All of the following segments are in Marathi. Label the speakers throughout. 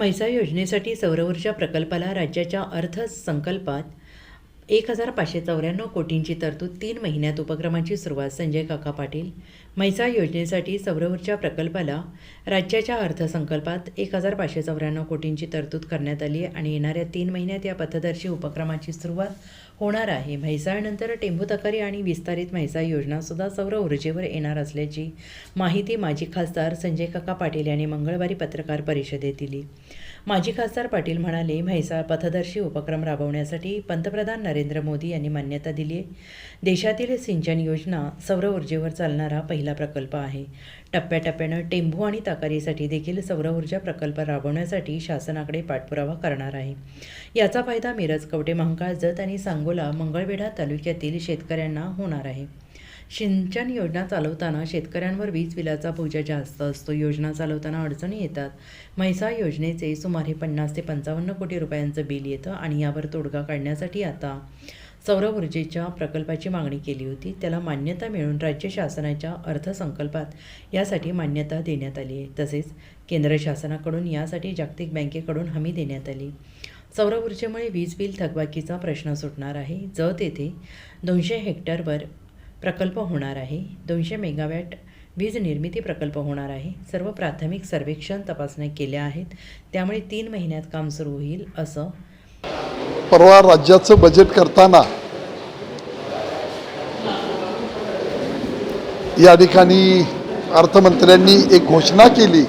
Speaker 1: म्हैसा योजनेसाठी सौरऊर्जा प्रकल्पाला राज्याच्या अर्थसंकल्पात एक हजार पाचशे चौऱ्याण्णव कोटींची तरतूद तीन महिन्यात उपक्रमाची सुरुवात. संजय काका पाटील म्हैसा योजनेसाठी सौरऊर्जा प्रकल्पाला राज्याच्या अर्थसंकल्पात एक हजार पाचशे चौऱ्याण्णव कोटींची तरतूद करण्यात आली आणि येणाऱ्या तीन महिन्यात या पथदर्शी उपक्रमाची सुरुवात होणार आहे. म्हैसाळनंतर टेंभू तकारी आणि विस्तारित म्हैसाळ योजनासुद्धा सौर ऊर्जेवर येणार असल्याची माहिती माजी खासदार संजय काका पाटील यांनी मंगळवारी पत्रकार परिषदेत दिली. माजी खासदार पाटील म्हणाले म्हैसाळ पथदर्शी उपक्रम राबवण्यासाठी पंतप्रधान नरेंद्र मोदी यांनी मान्यता दिली आहे. देशातील सिंचन योजना सौर ऊर्जेवर चालणारा पहिला प्रकल्प आहे. टप्प्याटप्प्यानं टेंभू आणि ताकारीसाठी देखील सौर ऊर्जा प्रकल्प राबवण्यासाठी शासनाकडे पाठपुरावा करणार आहे. याचा फायदा मिरज कवटे महाकाळ जत आणि सांगोला मंगळवेढा तालुक्यातील शेतकऱ्यांना होणार आहे. सिंचन योजना चालवताना शेतकऱ्यांवर वीज बिलाचा बोजा जास्त असतो. योजना चालवताना अडचणी येतात. म्हैसाळ योजनेचे सुमारे पन्नास ते पंचावन्न कोटी रुपयांचं बिल येतं आणि यावर तोडगा काढण्यासाठी आता सौर ऊर्जेच्या प्रकल्पाची मागणी केली होती. त्याला मान्यता मिळून राज्य शासनाच्या अर्थसंकल्पात यासाठी मान्यता देण्यात आली आहे. तसेच केंद्र शासनाकडून यासाठी जागतिक बँकेकडून हमी देण्यात आली. सौर ऊर्जेमुळे वीज बिल थकबाकीचा प्रश्न सुटणार आहे. जत येथे दोनशे हेक्टरवर प्रकल्प होणार आहे. दोनशे मेगावॅट वीज निर्मिती प्रकल्प होणार आहे. सर्व प्राथमिक सर्वेक्षण तपासण्या केल्या आहेत. त्यामुळे तीन महिन्यात काम सुरू होईल असं
Speaker 2: परवा राज्याचं बजेट करताना या ठिकाणी अर्थमंत्र्यांनी एक घोषणा केली.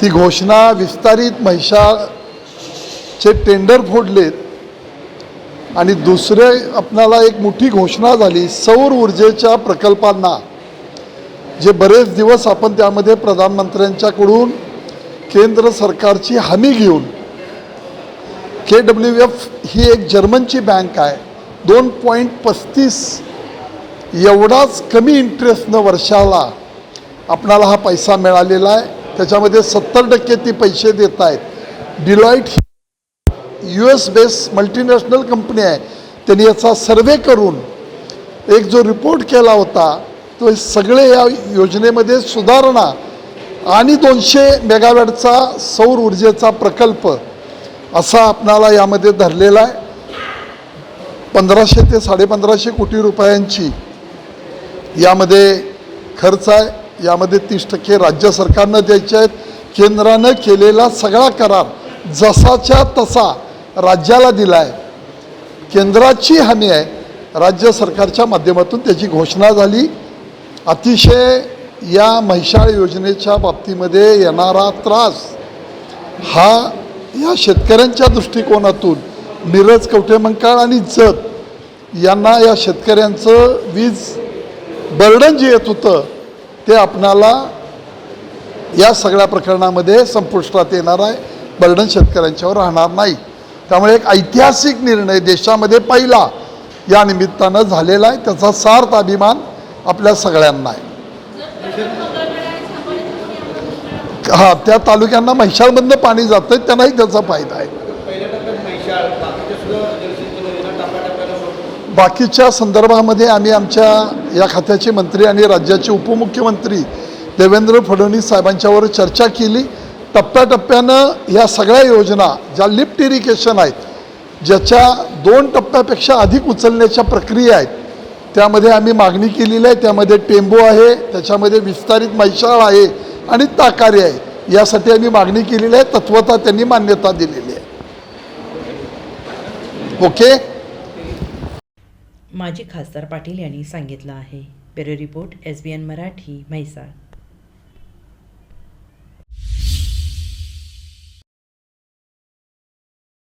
Speaker 2: ती घोषणा विस्तारित महिषाचे टेंडर फोडलेत. आणि दुसरे आपणाला एक मोठी घोषणा झाली सौर ऊर्जेच्या प्रकल्पांना. जे बरेच दिवस आपण त्यामध्ये प्रधानमंत्र्यांच्याकडून केंद्र सरकारची हमी घेऊन के डब्ल्यू एफ ही एक जर्मनची बँक आहे. दोन पॉईंट पस्तीस एवढाच कमी इंटरेस्टनं वर्षाला आपणाला हा पैसा मिळालेला आहे. त्याच्यामध्ये सत्तर टक्के ती पैसे देत आहेत. डिलॉईट ही U S base multinational company आहे. त्यांनी याचा सर्वे करून एक जो रिपोर्ट केला होता तो सगळे या योजनेमध्ये सुधारणा आणि दोनशे मेगावॅटचा सौर ऊर्जेचा प्रकल्प असा आपणाला यामध्ये धरलेला आहे. पंधराशे ते साडेपंधराशे कोटी रुपयांची यामध्ये खर्च आहे. यामध्ये तीस टक्के राज्य सरकारनं द्यायचे आहेत. केंद्रानं केलेला सगळा करार जसाच्या तसा राज्याला दिला आहे केंद्राची हमी आहे. राज्य सरकारच्या माध्यमातून त्याची घोषणा झाली. अतिशय या म्हैशाळ योजनेच्या बाबतीमध्ये येणारा त्रास हा या शेतकऱ्यांच्या दृष्टिकोनातून मिरज कवठेमंकाळ आणि जत यांना या शेतकऱ्यांचं वीज बर्डन जे येत होतं ते आपणाला या सगळ्या प्रकरणामध्ये संपुष्टात येणार आहे. बर्डन शेतकऱ्यांच्यावर राहणार नाही. त्यामुळे एक ऐतिहासिक निर्णय देशामध्ये पहिला या निमित्तानं झालेला आहे. त्याचा सार्थ अभिमान आपल्या सगळ्यांना आहे. हा त्या तालुक्यांना म्हैसाळमधनं पाणी जातं त्यांनाही त्याचा फायदा आहे. बाकीच्या संदर्भामध्ये आम्ही आमच्या या खात्याचे मंत्री आणि राज्याचे उपमुख्यमंत्री देवेंद्र फडणवीस साहेबांच्यावर चर्चा केली. टप्प्याटप्प्यानं ह्या सगळ्या योजना ज्या लिफ्ट इरिगेशन आहेत ज्याच्या दोन टप्प्यापेक्षा अधिक उचलण्याच्या प्रक्रिया आहेत त्यामध्ये आम्ही मागणी केलेली आहे. त्यामध्ये टेंबो आहे त्याच्यामध्ये विस्तारित मैशाळ आहे आणि ताकारी आहे. यासाठी आम्ही मागणी केलेली आहे. तत्वता त्यांनी मान्यता दिलेली आहे. ओके?
Speaker 1: माजी खासदार पाटील यांनी सांगितलं आहे. Bureau report S B N Marathi Mhaisal.